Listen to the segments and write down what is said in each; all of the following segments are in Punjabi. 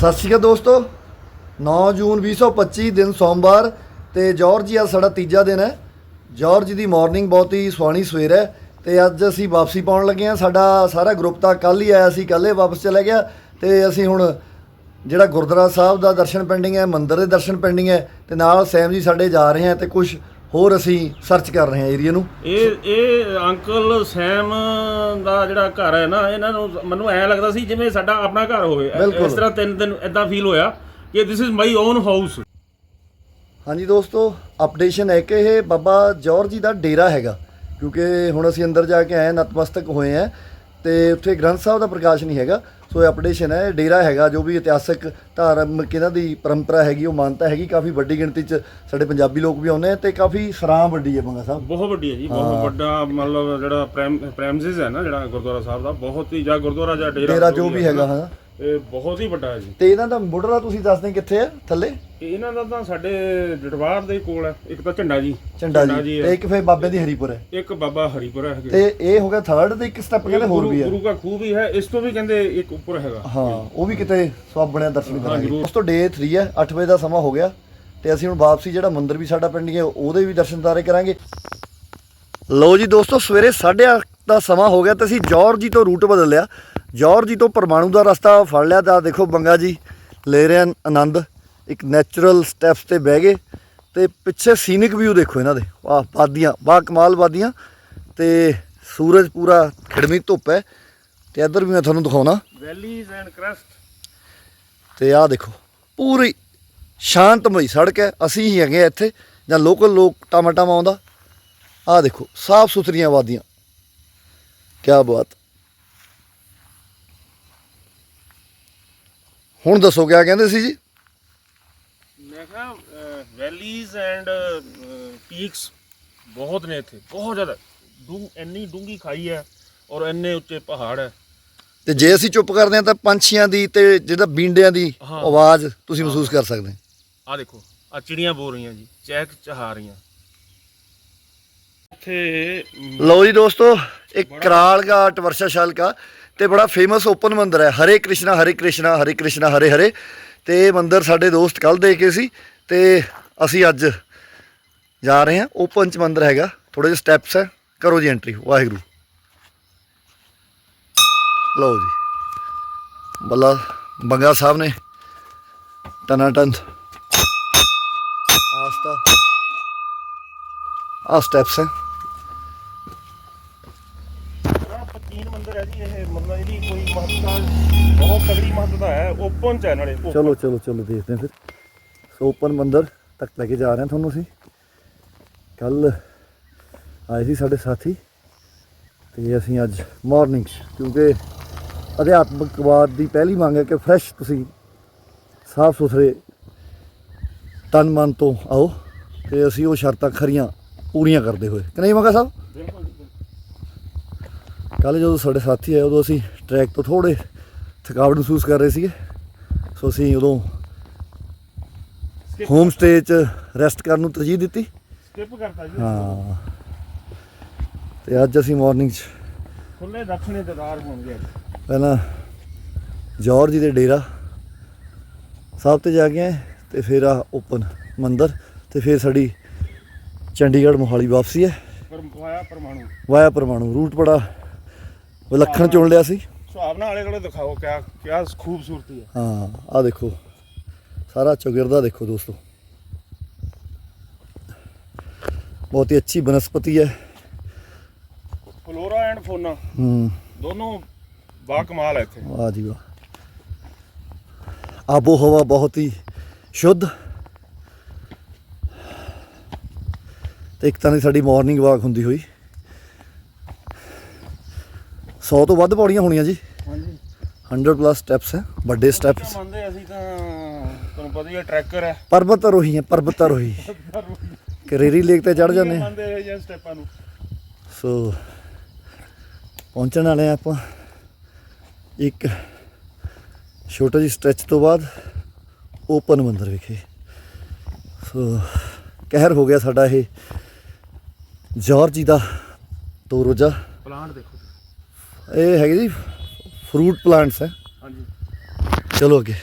ਸਤਿ ਸ਼੍ਰੀ ਅਕਾਲ ਦੋਸਤੋ। 9 ਜੂਨ 2025 ਦਿਨ ਸੋਮਵਾਰ ਤੇ ਜਾਰਜੀਆ ਸਾਡਾ ਤੀਜਾ ਦਿਨ ਹੈ। ਜਾਰਜ ਦੀ ਮਾਰਨਿੰਗ ਬਹੁਤ ਹੀ ਸੁਹਾਣੀ ਸਵੇਰ ਹੈ ਤੇ ਅੱਜ ਅਸੀਂ ਵਾਪਸੀ ਪਾਉਣ ਲੱਗੇ ਹਾਂ। ਸਾਡਾ ਸਾਰਾ ਗਰੁੱਪ ਤਾਂ ਕੱਲ ਹੀ ਆਇਆ ਸੀ ਕੱਲ ਹੀ ਵਾਪਸ ਚਲਾ ਗਿਆ ਤੇ ਅਸੀਂ ਹੁਣ ਜਿਹੜਾ ਗੁਰਦੁਆਰਾ ਸਾਹਿਬ ਦਾ ਦਰਸ਼ਨ ਪੈਂਡਿੰਗ ਹੈ, ਮੰਦਿਰ ਦੇ ਦਰਸ਼ਨ ਪੈਂਡਿੰਗ ਹੈ ਤੇ ਨਾਲ ਸੈਮ ਜੀ ਸਾਡੇ ਜਾ ਰਹੇ ਹੈ ਤੇ ਕੁਝ ਹੋਰ ਅਸੀਂ ਸਰਚ ਕਰ ਰਹੇ ਹਾਂ ਏਰੀਆ ਨੂੰ। ਇਹ ਇਹ ਅੰਕਲ ਸੈਮ ਦਾ ਜਿਹੜਾ ਘਰ ਹੈ ਨਾ ਇਹਨਾਂ ਨੂੰ ਮੈਨੂੰ ਐ ਲੱਗਦਾ ਸੀ ਜਿਵੇਂ ਸਾਡਾ ਆਪਣਾ ਘਰ ਹੋਵੇ। ਬਿਲਕੁਲ। ਇਸ ਤਰ੍ਹਾਂ ਤਿੰਨ ਦਿਨ ਇਦਾਂ ਫੀਲ ਹੋਇਆ ਕਿ this is my own house ਹਾਂਜੀ ਦੋਸਤੋ ਅਪਡੇਸ਼ਨ ਹੈ ਕਿ ਇਹ ਬਾਬਾ ਜੌਰਜੀ ਦਾ ਡੇਰਾ ਹੈਗਾ ਕਿਉਂਕਿ ਹੁਣ ਅਸੀਂ ਅੰਦਰ ਜਾ ਕੇ ਆਏ ਹਾਂ, ਨਤਮਸਤਕ ਹੋਏ ਆ ਤੇ ਉੱਥੇ ਗ੍ਰੰਥ ਸਾਹਿਬ ਦਾ ਪ੍ਰਕਾਸ਼ ਨਹੀਂ ਹੈਗਾ। ਸੋ ਇਹ ਅਪਡੇਸ਼ਨ ਹੈ ਡੇਰਾ ਹੈਗਾ ਜੋ ਵੀ ਇਤਿਹਾਸਕ ਧਾਰਮਿਕ ਇਹਨਾਂ ਦੀ ਪਰੰਪਰਾ ਹੈਗੀ ਉਹ ਮਾਨਤਾ ਹੈਗੀ ਕਾਫੀ ਵੱਡੀ ਗਿਣਤੀ 'ਚ ਸਾਡੇ ਪੰਜਾਬੀ ਲੋਕ ਵੀ ਆਉਂਦੇ ਆ ਤੇ ਕਾਫੀ ਸਰਾਂ ਵੱਡੀ ਹੈ ਬੰਗਾ ਸਾਹਿਬ। ਬਹੁਤ ਵੱਡੀ ਹੈ ਜੀ ਬਹੁਤ ਵੱਡਾ ਮਤਲਬ ਜਿਹੜਾ ਪ੍ਰੈਮਸਿਸ ਹੈ ਨਾ ਜਿਹੜਾ ਗੁਰਦੁਆਰਾ ਸਾਹਿਬ ਦਾ ਬਹੁਤ ਹੀ ਜਾਂ ਗੁਰਦੁਆਰਾ ਜਾਂ ਡੇਰਾ ਡੇਰਾ ਜੋ ਵੀ ਹੈਗਾ ਹਾਂ। ਇਹ ਬਹੁਤ ਹੀ ਵੱਡਾ ਹੈ ਜੀ। ਤੇ ਇਹਨਾਂ ਦਾ ਮੁੱਢਲਾ ਤੁਸੀਂ ਦੱਸਦੇ ਕਿੱਥੇ ਹੈ ਥੱਲੇ? ਇਹ ਇਹਨਾਂ ਦਾ ਤਾਂ ਸਾਡੇ ਜਟਵਾਰ ਦੇ ਕੋਲ ਹੈ ਇੱਕ ਤਾਂ ਝੰਡਾ ਜੀ। ਝੰਡਾ ਜੀ। ਤੇ। ਇੱਕ ਫੇਰ ਬਾਬੇ ਦੀ ਹਰੀਪੁਰ ਹੈ। ਇੱਕ ਬਾਬਾ ਹਰੀਪੁਰ ਹੈ ਤੇ ਇਹ ਹੋ ਗਿਆ ਥਰਡ ਤੇ ਇੱਕ ਸਟੈਪ ਕਹਿੰਦੇ ਹੋਰ ਵੀ ਹੈ। ਗੁਰੂ ਦਾ ਖੂਹ ਵੀ ਹੈ ਇਸ ਤੋਂ ਵੀ ਕਹਿੰਦੇ ਇੱਕ ਉੱਪਰ ਹੈਗਾ। ਹਾਂ ਉਹ ਵੀ ਕਿਤੇ ਸਵਾਬ ਬਣਿਆ ਦਰਸ਼ਨ ਕਰਾਂਗੇ। ਉਸ ਤੋਂ ਡੇ 3 ਹੈ 8 ਵਜੇ ਦਾ ਸਮਾਂ ਹੋ ਗਿਆ। ਤੇ ਅਸੀਂ ਹੁਣ ਵਾਪਸੀ ਜਿਹੜਾ ਮੰਦਿਰ ਵੀ ਸਾਡਾ ਪਿੰਡ ਹੈ ਉਹਦੇ ਵੀ ਦਰਸ਼ਨ ਤਾਰੇ ਕਰਾਂਗੇ। ਲਓ ਜੀ ਦੋਸਤੋ ਸਵੇਰੇ 8:30 ਦਾ ਸਮਾਂ ਹੋ ਗਿਆ ਤੇ ਅਸੀਂ ਜੌਰਜੀ ਤੋਂ ਰੂਟ ਬਦਲ ਲਿਆ। ਜੌਰਜੀ ਤੋਂ ਪਰਮਾਣੂ ਦਾ ਰਸਤਾ ਫੜ ਲਿਆ ਤਾਂ ਦੇਖੋ ਬੰਗਾ ਜੀ ਲੈ ਰਹੇ ਹਨ ਆਨੰਦ ਇੱਕ ਨੈਚੁਰਲ ਸਟੈਪਸ ਤੇ ਬਹਿ ਗਏ ਤੇ ਪਿੱਛੇ ਸੀਨਿਕ ਵਿਊ ਦੇਖੋ ਇਹਨਾਂ ਦੇ। ਵਾਹ ਵਾਦੀਆਂ ਵਾਹ ਕਮਾਲ ਵਾਦੀਆਂ ਤੇ ਸੂਰਜ ਪੂਰਾ ਖਿੜਵੀਂ ਧੁੱਪ ਹੈ ਤੇ ਇੱਧਰ ਵੀ ਮੈਂ ਤੁਹਾਨੂੰ ਦਿਖਾਉਣਾ। ਵੈਲੀਜ਼ ਐਂਡ ਕ੍ਰੈਸਟ ਤੇ ਆਹ ਦੇਖੋ ਪੂਰੀ ਸ਼ਾਂਤਮਈ ਸੜਕ ਹੈ ਅਸੀਂ ਹੀ ਹੈਗੇ ਇੱਥੇ ਜਾਂ ਲੋਕਲ ਲੋਕ ਟਮਾਟਮ ਆਉਂਦਾ। ਆਹ ਦੇਖੋ ਸਾਫ਼ ਸੁਥਰੀਆਂ ਵਾਦੀਆਂ। ਕੀ ਬਾਤ। ਹੁਣ ਦੱਸੋ ਕਿਆ ਕਹਿੰਦੇ ਸੀ ਜੀ? ਮੈਂ ਕਿਹਾ ਵੈਲੀਜ਼ ਐਂਡ ਪੀਕਸ ਬਹੁਤ ਨੇ ਇੱਥੇ ਬਹੁਤ ਜ਼ਿਆਦਾ। ਡੂੰ ਇੰਨੀ ਡੂੰਗੀ ਖਾਈ ਹੈ ਔਰ ਇੰਨੇ ਉੱਚੇ ਪਹਾੜ ਹੈ। ਤੇ ਜੇ ਅਸੀਂ ਚੁੱਪ ਕਰਦੇ ਹਾਂ ਤਾਂ ਪੰਛੀਆਂ ਦੀ ਤੇ ਜਿਹਦਾ ਬੀਂਡਿਆਂ ਦੀ ਹਾਂ। ਆਵਾਜ਼ ਤੁਸੀਂ ਮਹਿਸੂਸ ਕਰ ਸਕਦੇ ਆ ਦੇਖੋ ਆ ਚਿੜੀਆਂ ਬੋਲ ਰਹੀਆਂ ਜੀ ਚਹਿਕ ਚਹਾ ਰਹੀਆਂ। ਇੱਥੇ ਲਓ ਜੀ ਦੋਸਤੋ ਇੱਕ ਕਰਾਲ ਘਾਟ ਵਰਸ਼ਾਸ਼ਾਲ ਕਾ ਤੇ ਬੜਾ ਫੇਮਸ ਓਪਨ ਮੰਦਿਰ ਹੈ। ਹਰੇ ਕ੍ਰਿਸ਼ਨਾ ਹਰੇ ਕ੍ਰਿਸ਼ਨਾ ਹਰੇ ਕ੍ਰਿਸ਼ਨਾ, ਹਰੇ ਹਰੇ। ਤੇ ਇਹ ਮੰਦਿਰ ਸਾਡੇ ਦੋਸਤ ਕੱਲ ਦੇ ਕੇ ਸੀ। ਤੇ ਅਸੀਂ ਅੱਜ ਜਾ ਰਹੇ ਹਾਂ। ਓਪਨ ਚ ਮੰਦਿਰ ਹੈਗਾ। ਥੋੜੇ ਜਿਹੇ ਸਟੈਪਸ ਹੈ। ਕਰੋ ਜੀ ਐਂਟਰੀ ਵਾਹਿਗੁਰੂ। ਲਓ ਜੀ। ਬੱਲਾ ਬੰਗਾ ਸਾਹਿਬ ਨੇ। ਟਨਾ ਟਨ। ਆਸਤਾ। ਆ ਸਟੈਪਸ ਹੈ ਬੜਾ ਪ੍ਰਾਚੀਨ ਮੰਦਿਰ ਹੈ ਜੀ ਇਹ ਮਤਲਬ ਇਹਦੀ ਕੋਈ ਮਹੱਤਤਾ ਬਹੁਤ ਤਗੜੀ ਮਹੱਤਤਾ ਹੈ ਓਪਨ ਚ ਹੈ ਨਾਲੇ open। ਚਲੋ ਚਲੋ ਚਲੋ ਦੇਖਦੇ ਹਾਂ ਫਿਰ ਸੋ ਓਪਨ ਮੰਦਰ ਤੱਕ ਲੈ ਕੇ ਜਾ ਰਹੇ ਹਾਂ ਤੁਹਾਨੂੰ ਅਸੀਂ ਕੱਲ ਆਏ ਸੀ ਸਾਡੇ ਸਾਥੀ ਤੇ ਅਸੀਂ ਅੱਜ ਮਾਰਨਿੰਗ ਕਿਉਂਕਿ ਅਧਿਆਤਮਕਵਾਦ ਦੀ ਪਹਿਲੀ ਮੰਗ ਹੈ ਕਿ ਫਰੈਸ਼ ਤੁਸੀਂ ਸਾਫ਼ ਸੁਥਰੇ ਤਨ ਮਨ ਤੋਂ ਆਓ ਤੇ ਅਸੀਂ ਉਹ ਸ਼ਰਤਾਂ ਖਰੀਆਂ ਪੂਰੀਆਂ ਕਰਦੇ ਹੋਏ ਕਿ ਨਹੀਂ ਮੰਗਾ ਸਾਹਿਬ। ਕੱਲ ਜਦੋਂ ਸਾਡੇ ਸਾਥੀ ਆਏ ਉਦੋਂ ਅਸੀਂ ਟਰੈਕ ਤੋਂ ਥੋੜੇ ਥਕਾਵਟ ਮਹਿਸੂਸ ਕਰ ਰਹੇ ਸੀਗੇ। ਸੋ ਅਸੀਂ ਉਦੋਂ ਹੋਮ ਸਟੇ 'ਚ ਰੈਸਟ ਕਰਨ ਨੂੰ ਤਰਜੀਹ ਦਿੱਤੀ। Skip ਕਰਤਾ ਜੀ। ਹਾਂ। ਤੇ ਅੱਜ ਅਸੀਂ ਮਾਰਨਿੰਗ 'ਚ ਖੁੱਲੇ ਦਰਸ਼ਨੀ ਦਿਦਾਰ ਹੋਣਗੇ ਅੱਜ। ਪਹਿਲਾਂ ਜੌਰਜ ਦੇ ਡੇਰਾ ਸਾਹਿਬ ਤੇ ਜਾ ਕੇ ਆਏ ਤੇ ਫਿਰ ਆ ਓਪਨ ਮੰਦਰ ਤੇ ਫਿਰ ਸਾਡੀ ਚੰਡੀਗੜ੍ਹ ਮੋਹਾਲੀ ਵਾਪਸੀ ਹੈ। ਪਰ ਪਾਇਆ ਪਰਮਾਣੂ। ਵਾਇਆ ਪਰਮਾਣੂ ਰੂਟ ਬੜਾ ਵਿਲੱਖਣ ਚੁਣ ਲਿਆ ਸੀ। ਸੁਹਾਵ ਨਾਲ ਆਲੇ ਕੋਲੇ ਦਿਖਾਓ ਕਿਆ ਕਿਆ ਖੂਬਸੂਰਤੀ ਹੈ ਹਾਂ ਆ ਦੇਖੋ। ਸਾਰਾ ਚੌਗਿਰਦਾ ਦੇਖੋ ਦੋਸਤੋ। ਬਹੁਤ ਹੀ ਅੱਛੀ ਬਨਸਪਤੀ ਹੈ। ਫਲੋਰਾ ਐਂਡ ਫੋਨਾ। ਹੂੰ। ਦੋਨੋਂ ਬਾ ਕਮਾਲ ਹੈ ਇੱਥੇ। ਵਾਹ ਜੀ ਵਾਹ। ਆਬੋ ਹਵਾ ਬਹੁਤ ਹੀ ਸ਼ੁੱਧ। ਤੇ ਇੱਕ ਤਾਂ ਦੀ ਸਾਡੀ ਮਾਰਨਿੰਗ ਵਾਕ ਹੁੰਦੀ ਹੋਈ। 100 ਤੋਂ ਵੱਧ ਪੌੜੀਆਂ ਹੋਣੀਆਂ ਜੀ। ਹਾਂਜੀ। 100 ਪਲੱਸ ਸਟੈਪਸ ਹੈ ਵੱਡੇ ਸਟੈਪਸ। ਮੰਨਦੇ ਅਸੀਂ ਤਾਂ ਤੁਹਾਨੂੰ ਪਤਾ ਹੀ ਹੈ ਟਰੈਕਰ ਹੈ। ਪਰਬਤ ਆਰੋਹੀ ਹੈ ਪਰਬਤ ਆਰੋਹੀ ਕਰੇਰੀ ਲੇਕ ਤੇ ਚੜ ਜਾਂਦੇ ਹਾਂ। ਮੰਨਦੇ ਇਹ ਸਟੈਪਾਂ ਨੂੰ। ਸੋ ਪਹੁੰਚਣ ਵਾਲੇ ਆ ਆਪਾਂ। ਇੱਕ ਛੋਟਾ ਜਿਹੀ ਸਟ੍ਰੈਚ ਤੋਂ ਬਾਅਦ ਓਪਨ ਮੰਦਰ ਵਿਖੇ। ਸੋ ਕਹਿਰ ਹੋ ਗਿਆ ਸਾਡਾ ਇਹ। ਜਾਰਜੀ ਦਾ ਦੋ ਰੋਜ਼ਾ। ਪਲਾਂਟ ਦੇਖੋ। ਇਹ ਹੈਗੇ ਜੀ ਫਰੂਟ ਪਲਾਂਟਸ ਹੈ। ਹਾਂਜੀ। ਚਲੋ ਅੱਗੇ।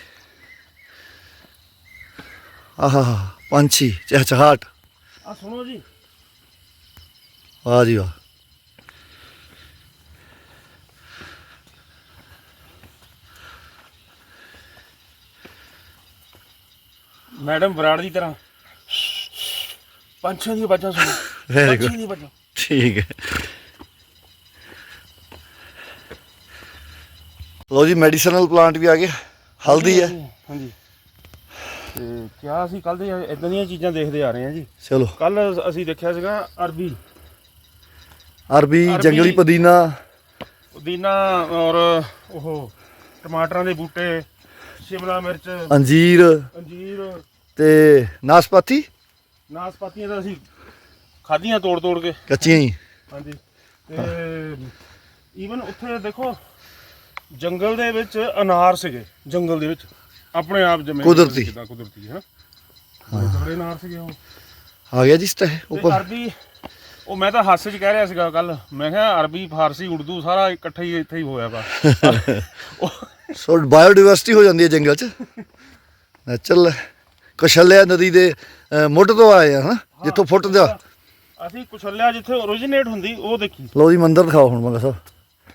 ਆਹਾ ਪੰਛੀ ਚਹਿਚਹਾਟ। ਆ ਸੁਣੋ ਜੀ। ਵਾਹ ਜੀ ਵਾਹ। ਮੈਡਮ ਬਰਾੜ ਦੀ ਤਰ੍ਹਾਂ। ਪੰਛੀਆਂ ਦੀ ਆਵਾਜ਼ਾਂ ਸੁਣੋ। ਦੀ ਆਵਾਜ਼ਾਂ ਠੀਕ ਹੈ। ਲੋ ਜੀ ਮੈਡੀਸਨਲ ਪਲਾਂਟ ਵੀ ਆ ਗਏ। ਹਲਦੀ ਹੈ। ਹਾਂਜੀ ਤੇ ਕਿਆ ਅਸੀਂ ਕੱਲ ਦੇ ਇਦਾਂ ਦੀਆਂ ਚੀਜ਼ਾਂ ਦੇਖਦੇ ਆ ਰਹੇ ਹਾਂ ਜੀ। ਚਲੋ। ਕੱਲ ਅਸੀਂ ਦੇਖਿਆ ਸੀਗਾ ਅਰਬੀ। ਅਰਬੀ ਅਰਬੀ। ਜੰਗਲੀ ਪੁਦੀਨਾ। ਪੁਦੀਨਾ ਔਰ ਉਹ ਟਮਾਟਰਾਂ ਦੇ ਬੂਟੇ ਸ਼ਿਮਲਾ ਮਿਰਚ ਅੰਜੀਰ ਅੰਜੀਰ। ਤੇ ਨਾਸਪਾਤੀ? ਨਾਸਪਾਤੀਆਂ ਤਾਂ ਅਸੀਂ ਖਾਧੀਆਂ ਤੋੜ ਤੋੜ ਕੇ। ਕੱਚੀਆਂ ਹੀ। ਹਾਂਜੀ। ਤੇ ਈਵਨ ਉੱਥੇ ਦੇਖੋ ਜੰਗਲ ਦੇ ਵਿੱਚ ਅਨਾਰ ਸੀਗੇ ਜੰਗਲ ਦੇ ਵਿੱਚ। ਆਪਣੇ ਆਪ ਜਮੇ ਕੁਦਰਤੀ। ਕਿੱਦਾਂ ਕੁਦਰਤੀ ਹੈ? ਤਗੜੇ ਅਨਾਰ ਸੀਗੇ ਉਹ। ਆ ਗਿਆ ਜੀ ਸਟੇ ਤੇ ਉੱਪਰ। ਅਰਬੀ ਉਹ ਮੈਂ ਤਾਂ ਹਾਸੇ 'ਚ ਕਹਿ ਰਿਹਾ ਸੀਗਾ ਕੱਲ ਮੈਂ ਕਿਹਾ ਅਰਬੀ ਫਾਰਸੀ ਉਰਦੂ ਸਾਰਾ ਇਕੱਠਾ ਹੀ ਇੱਥੇ ਹੀ ਹੋਇਆ ਵਾ। ਉਹ- ਸੋ ਬਾਇਓਡਾਇਵਰਸਿਟੀ ਹੋ ਜਾਂਦੀ ਹੈ ਜੰਗਲ 'ਚ। ਨੈਚੁਰਲ ਕੁਸ਼ਲਿਆ ਨਦੀ ਦੇ ਅਹ, ਮੁੱਢ ਤੋਂ ਆਏ ਆ ਹਨਾ ਜਿੱਥੋਂ ਫੁੱਟ ਦਾ। ਅਸੀਂ ਕੁਸ਼ਲਿਆ ਜਿੱਥੇ ਓਰੀਜਿਨੇਟ ਹੁੰਦੀ ਉਹ ਦੇਖੀ। ਲੋ ਜੀ ਮੰਦਿਰ ਦਿਖਾਓ ਹੁਣ ਮੰਗਾ ਸਾਹਿਬ।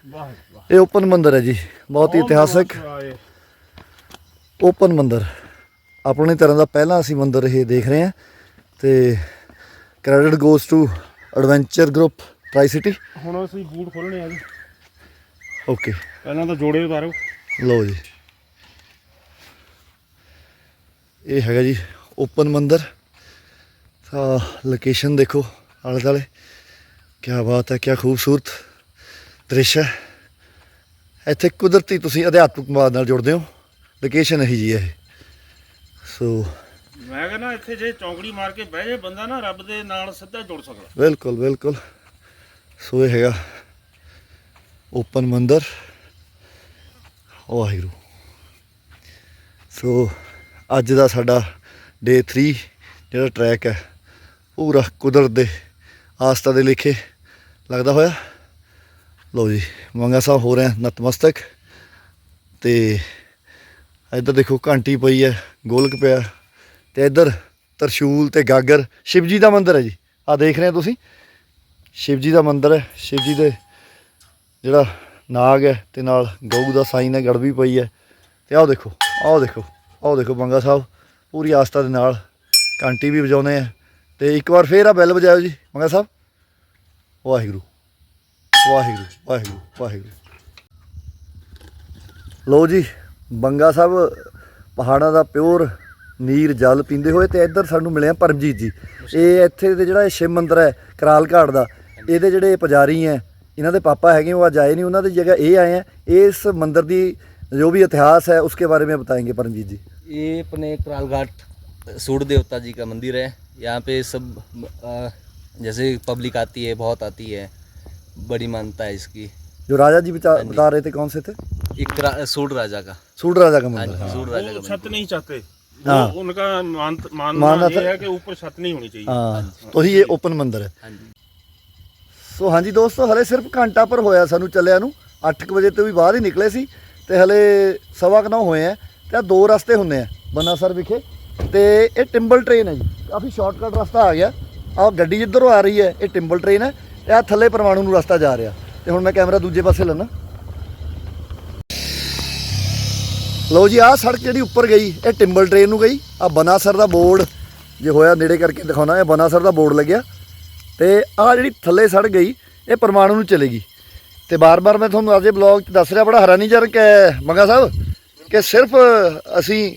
ਵਾਹ ਇਹ ਓਪਨ ਮੰਦਿਰ ਹੈ ਜੀ ਬਹੁਤ ਹੀ ਇਤਿਹਾਸਕ। ਓਪਨ ਮੰਦਿਰ। ਆਪਣੇ ਤਰ੍ਹਾਂ ਦਾ ਪਹਿਲਾ ਅਸੀਂ ਮੰਦਿਰ ਇਹ ਦੇਖ ਰਹੇ ਹਾਂ ਤੇ credit goes to adventure group tricity ਹੁਣ ਅਸੀਂ ਬੂਟ ਖੋਲਣੇ ਆ ਜੀ। ਓਕੇ ਪਹਿਲਾਂ ਤਾਂ ਜੋੜੇ ਉਤਾਰੋ। ਲਓ ਜੀ। ਇਹ ਹੈਗਾ ਜੀ ਓਪਨ ਮੰਦਿਰ। ਤਾਂ ਲੋਕੇਸ਼ਨ ਦੇਖੋ ਆਲੇ ਦੁਆਲੇ ਕੀ ਬਾਤ ਹੈ ਕੀ ਖੂਬਸੂਰਤ ਦ੍ਰਿਸ਼ ਹੈ। ਇੱਥੇ ਕੁਦਰਤੀ ਤੁਸੀਂ ਅਧਿਆਤਮਿਕਵਾਦ ਨਾਲ ਜੁੜਦੇ ਹੋ। ਲੋਕੇਸ਼ਨ ਇਹੀ ਜੀ ਹੈ ਇਹ। ਸੋ ਮੈਂ ਕਹਿੰਦਾ ਇੱਥੇ ਜੇ ਚੌਂਕੜੀ ਮਾਰ ਕੇ ਬਹਿ ਜੇ ਬੰਦਾ ਨਾ ਰੱਬ ਦੇ ਨਾਲ ਸਿੱਧਾ ਜੁੜ ਸਕਦਾ। ਬਿਲਕੁਲ ਬਿਲਕੁਲ। ਸੋ ਇਹ ਹੈਗਾ ਓਪਨ ਮੰਦਰ। ਵਾਹਿਗੁਰੂ। ਸੋ ਅੱਜ ਦਾ ਸਾਡਾ ਡੇ 3 ਜਿਹੜਾ ਟਰੈਕ ਹੈ ਪੂਰਾ ਕੁਦਰਤ ਦੇ ਆਸਤਾ ਦੇ ਲਿਖੇ ਲੱਗਦਾ ਹੋਇਆ। ਲਓ ਜੀ, ਮੰਗਾ ਸਾਹਿਬ ਹੋ ਰਹੇ ਨਤਮਸਤਕ। ਤੇ ਇੱਧਰ ਦੇਖੋ, ਘੰਟੀ ਪਈ ਹੈ, ਗੋਲਕ ਪਿਆ। ਤੇ ਇੱਧਰ ਤਰਸ਼ੂਲ ਤੇ ਗਾਗਰ ਸ਼ਿਵ ਜੀ ਦਾ ਮੰਦਿਰ ਹੈ ਜੀ। ਆ ਦੇਖ ਰਹੇ ਹੋ ਤੁਸੀਂ? ਸ਼ਿਵ ਜੀ ਦਾ ਮੰਦਿਰ ਹੈ ਸ਼ਿਵ ਜੀ ਦੇ ਜਿਹੜਾ ਨਾਗ ਹੈ ਤੇ ਨਾਲ ਗਊ ਦਾ ਸਾਈਨ ਹੈ ਗੜਵੀ ਪਈ ਹੈ। ਤੇ ਆਓ ਦੇਖੋ ਆਓ ਦੇਖੋ ਆਓ ਦੇਖੋ ਬੰਗਾ ਸਾਹਿਬ, ਪੂਰੀ ਆਸਥਾ ਦੇ ਨਾਲ ਘੰਟੀ ਵੀ ਵਜਾਉਂਦੇ ਆ। ਤੇ ਇੱਕ ਵਾਰ ਫੇਰ ਆ ਬੈਲ ਵਜਾਇਓ ਜੀ, ਮੰਗਾ ਸਾਹਿਬ। ਵਾਹਿਗੁਰੂ। ਵਾਹਿਗੁਰੂ ਵਾਹਿਗੁਰੂ ਵਾਹਿਗੁਰੂ ਲੋ ਜੀ ਬੰਗਾ ਸਾਹਿਬ ਪਹਾੜਾਂ ਦਾ ਪਿਓਰ ਨੀਰ ਜਲ ਪੀਂਦੇ ਹੋਏ ਤੇ ਇੱਧਰ ਸਾਨੂੰ ਮਿਲਿਆ ਪਰਮਜੀਤ ਜੀ ਇਹ ਇੱਥੇ ਦੇ ਜਿਹੜਾ ਇਹ ਸ਼ਿਵ ਮੰਦਿਰ ਹੈ ਕਰਾਲ ਘਾਟ ਦਾ ਇਹਦੇ ਜਿਹੜੇ ਪੁਜਾਰੀ ਹੈ ਇਹਨਾਂ ਦੇ ਪਾਪਾ ਹੈਗੇ ਉਹ ਅੱਜ ਆਏ ਨਹੀਂ ਉਹਨਾਂ ਦੀ ਜਗ੍ਹਾ ਇਹ ਆਏ ਹੈ ਇਸ ਮੰਦਿਰ ਦੀ ਜੋ ਵੀ ਇਤਿਹਾਸ है उसके बारे में बताएंगे परमजीत जी ये अपने कराल घाट सूर्य देवता जी का मंदिर है यहाँ पे सब अ, जैसे पब्लिक आती है बहुत आती है बड़ी मान्यता है इसकी जो राजा जी बता, बता रहे थे कौन से थे एक करा- सूर्य राजा का सूड राजा का हाँ मंदिर जी सूर्य राजा वो का छत नहीं चाहते हाँ। वो उनका मान, मानना मानना ये था- है कि ऊपर छत नहीं होनी चाहिए ਹਾਂ तो ही ये ओपन मंदिर है हाँ जी ਸੋ ਹਾਂਜੀ ਦੋਸਤੋ ਹਲੇ ਸਿਰਫ ਘੰਟਾ ਪਰ ਹੋਇਆ ਸਾਨੂੰ ਚੱਲਿਆ ਨੂੰ 8 ਵਜੇ ਤੋਂ ਵੀ ਬਾਹਰ ਹੀ ਨਿਕਲੇ ਸੀ ਤੇ ਹਲੇ ਸਵਾ ਕੁ ਨੌ ਹੋਏ ਆ ਤੇ ਆਹ ਦੋ ਰਸਤੇ ਹੁੰਦੇ ਆ ਬਨਾਸਰ ਵਿਖੇ ਤੇ ਇਹ ਟਿੰਬਲ ਟ੍ਰੇਨ ਹੈ ਜੀ ਕਾਫੀ ਸ਼ਾਰਟਕਟ ਰਸਤਾ ਆ ਗਿਆ ਆਹ ਗੱਡੀ ਜਿੱਧਰੋਂ ਆ ਰਹੀ ਹੈ ਇਹ ਟਿੰਬਲ ਟ੍ਰੇਨ ਹੈ ਇਹ ਥੱਲੇ ਪਰਮਾਣੂ ਨੂੰ ਰਸਤਾ ਜਾ ਰਿਹਾ ਤੇ ਹੁਣ ਮੈਂ ਕੈਮਰਾ ਦੂਜੇ ਪਾਸੇ ਲੈਣਾ। ਲਓ ਜੀ ਆਹ ਸੜਕ ਜਿਹੜੀ ਉੱਪਰ ਗਈ ਇਹ ਟਿੰਬਲ ਟ੍ਰੇਨ ਨੂੰ ਗਈ। ਆ ਬਨਾਸਰ ਦਾ ਬੋਰਡ ਜੇ ਹੋਇਆ ਨੇੜੇ ਕਰਕੇ ਦਿਖਾਉਣਾ ਇਹ ਬਨਾਸਰ ਦਾ ਬੋਰਡ ਲੱਗਿਆ। ਤੇ ਆਹ ਜਿਹੜੀ ਥੱਲੇ ਸੜ ਗਈ ਇਹ ਪਰਮਾਣੂ ਨੂੰ ਚਲੇਗੀ। ਤੇ ਬਾਰ-ਬਾਰ ਮੈਂ ਤੁਹਾਨੂੰ ਅੱਜ ਦੇ ਬਲੌਗ 'ਚ ਦੱਸ ਰਿਹਾ ਬੜਾ ਹੈਰਾਨੀਜਨਕ ਹੈ ਮੰਗਾ ਸਾਹਿਬ ਕਿ ਸਿਰਫ ਅਸੀਂ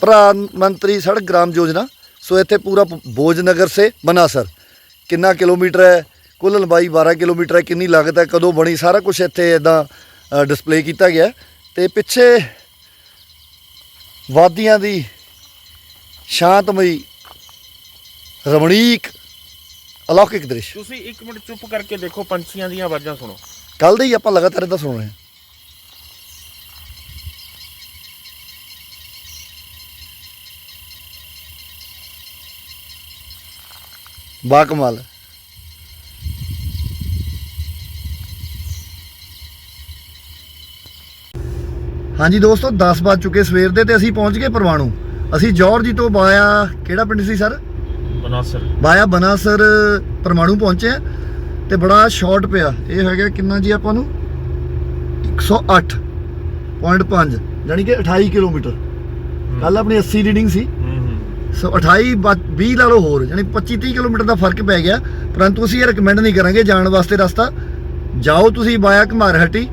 ਪ੍ਰਧਾਨ ਮੰਤਰੀ ਸੜਕ ਗ੍ਰਾਮ ਯੋਜਨਾ ਸੋ ਇੱਥੇ ਪੂਰਾ ਬੋਜਨਗਰ ਸੇ ਬਨਾਸਰ। ਕਿੰਨਾ ਕਿਲੋਮੀਟਰ ਹੈ? ਕੁੱਲ ਲੰਬਾਈ 12 ਕਿਲੋਮੀਟਰ ਹੈ ਕਿੰਨੀ ਲਾਗਤ ਹੈ ਕਦੋਂ ਬਣੀ ਸਾਰਾ ਕੁਝ ਇੱਥੇ ਇਦਾਂ ਡਿਸਪਲੇ ਕੀਤਾ ਗਿਆ। ਤੇ ਪਿੱਛੇ ਵਾਦੀਆਂ ਦੀ ਸ਼ਾਂਤਮਈ ਰਮਣੀਕ ਅਲੌਕਿਕ ਦ੍ਰਿਸ਼। ਤੁਸੀਂ ਇੱਕ ਮਿੰਟ ਚੁੱਪ ਕਰਕੇ ਦੇਖੋ ਪੰਛੀਆਂ ਦੀਆਂ ਆਵਾਜ਼ਾਂ ਸੁਣੋ। ਕੱਲ ਦੇ ਹੀ ਆਪਾਂ ਲਗਾਤਾਰ ਇਹਦਾ ਸੁਣ ਰਹੇ ਹਾਂ। ਬਾ ਕਮਾਲ। ਹਾਂਜੀ ਦੋਸਤੋ 10 ਵੱਜ ਚੁੱਕੇ ਸਵੇਰ ਦੇ ਤੇ ਅਸੀਂ ਪਹੁੰਚ ਗਏ ਪਰਵਾਣੂ। ਅਸੀਂ ਜੌਰਜੀ ਤੋਂ ਬਾਇਆ ਕਿਹੜਾ ਪਿੰਡ ਸੀ ਸਰ? ਬਨਾਸਰ। ਬਾਇਆ ਬਨਾਸਰ ਪਰਮਾਣੂ ਪਹੁੰਚੇ ਆ ਤੇ ਬੜਾ ਸ਼ਾਰਟ ਪਿਆ। ਇਹ ਹੈਗਾ ਕਿੰਨਾ ਜੀ ਆਪਾਂ ਨੂੰ? 108.5 ਯਾਨੀ ਕਿ 28 ਕਿਲੋਮੀਟਰ। ਕੱਲ ਆਪਣੀ 80 ਰੀਡਿੰਗ ਸੀ। ਸੋ 28 20 ਲਾ ਲਓ ਹੋਰ ਯਾਨੀ 25 30 ਕਿਲੋਮੀਟਰ ਦਾ ਫ਼ਰਕ ਪੈ ਗਿਆ। ਪਰੰਤੂ ਅਸੀਂ ਇਹ ਰეკਮੈਂਡ ਨਹੀਂ ਕਰਾਂਗੇ ਜਾਣ ਵਾਸਤੇ ਰਸਤਾ। ਜਾਓ ਤੁਸੀਂ ਬਾਇਆ ਘਮਾਰਹਟੀ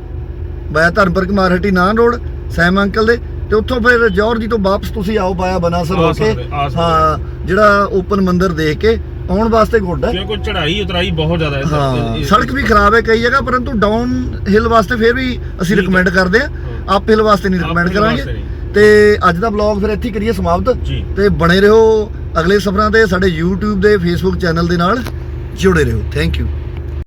ਬਾਇਆ ਧਰਮਪੁਰ ਘਮਾਰਹਟੀ ਨਾਨ ਰੋਡ ਸੈਮ ਅੰਕਲ ਦੇ ਤੇ ਉੱਥੋਂ ਫਿਰ ਜੌਰਜੀ ਤੋਂ ਵਾਪਸ ਤੁਸੀਂ ਆਓ ਬਾਇਆ ਬਨਾਸਰ ਹੋ ਕੇ। ਹਾਂ ਜਿਹੜਾ ਓਪਨ ਮੰਦਿਰ ਦੇਖ ਕੇ ਆਉਣ ਵਾਸਤੇ ਗੁੱਡ ਹੈ। ਕਿਉਂਕਿ ਚੜ੍ਹਾਈ ਉਤਰਾਈ ਬਹੁਤ ਜ਼ਿਆਦਾ ਹੈ ਹਾਂ ਸੜਕ ਵੀ ਖਰਾਬ ਹੈ ਕਈ ਜਗ੍ਹਾ ਪਰੰਤੂ ਡਾਊਨ ਹਿਲ ਵਾਸਤੇ ਫਿਰ ਵੀ ਅਸੀਂ ਰეკਮੈਂਡ ਕਰਦੇ ਆ ਅਪ ਹਿਲ ਵਾਸਤੇ ਨਹੀਂ ਰეკਮੈਂਡ ਕਰਾਂਗੇ। ਤੇ ਅੱਜ ਦਾ ਵਲੌਗ ਫਿਰ ਇੱਥੇ ਹੀ ਕਰੀਏ ਸਮਾਪਤ। ਜੀ। ਤੇ ਬਣੇ ਰਹੋ ਅਗਲੇ ਸਫ਼ਰਾਂ ਤੇ ਸਾਡੇ YouTube ਦੇ Facebook ਚੈਨਲ ਦੇ ਨਾਲ ਜੁੜੇ ਰਹੋ। Thank you